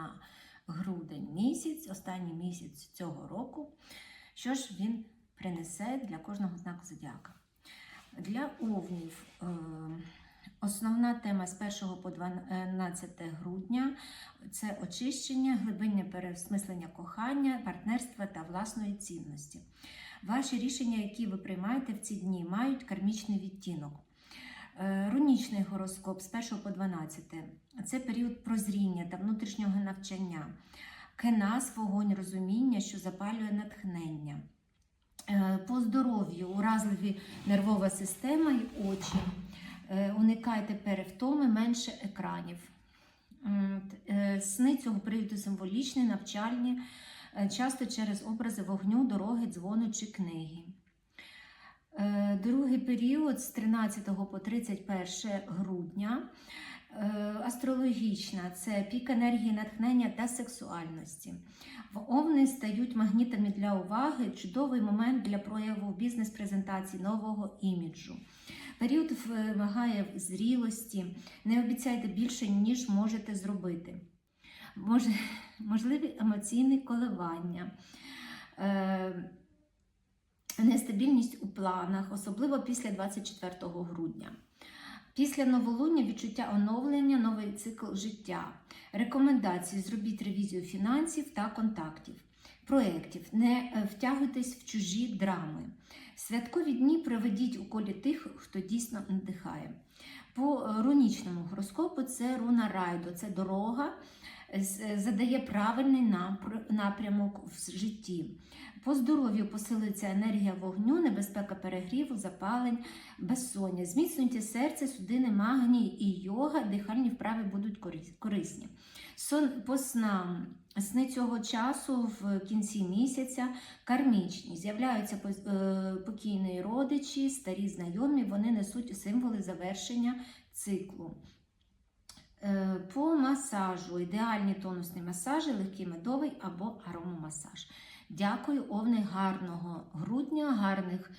на грудень місяць, останній місяць цього року. Що ж він принесе для кожного знаку зодіака? Для овнів е, основна тема з 1 по 12 грудня це очищення, глибинне переосмислення кохання, партнерства та власної цінності. Ваші рішення, які ви приймаєте в ці дні, мають кармічний відтінок. Е, Рунічний гороскоп з 1 по 12 це період прозріння та внутрішнього навчання, кенас, вогонь розуміння, що запалює натхнення. Е, По здоров'ю уразливі нервова система і очі. Е, Уникайте перевтоми, менше екранів. Сни цього періоду символічні, навчальні, часто через образи вогню, дороги, дзвони чи книги. Е, Другий період з 13 по 31 грудня. Е, Астрологічна це пік енергії натхнення та сексуальності. В овни стають магнітами для уваги, чудовий момент для прояву бізнес-презентації нового іміджу. Період вимагає зрілості, не обіцяйте більше, ніж можете зробити. Можливі емоційні коливання. Нестабільність у планах, особливо після 24 грудня. Після новолуння відчуття оновлення, новий цикл життя. Рекомендації: зробіть ревізію фінансів та контактів, проєктів. Не е, втягуйтесь в чужі драми. Святкові дні проведіть у колі тих, хто дійсно надихає. По е, рунічному гороскопу це руна райдо, це дорога, е, задає правильний напрямок в житті. По здоров'ю посилиться енергія вогню, небезпека перегріву, запалень, безсоння. Зміцнюйте серце, судини, магній і йога, дихальні вправи будуть корисні. Сон по снам. Сни цього часу в кінці місяця кармічні. З'являються е, покійні родичі, старі знайомі, вони несуть символи завершення циклу. Е, По масажу ідеальні тонусні масажі, легкий медовий або аромомасаж. Дякую, овни, гарного грудня, гарних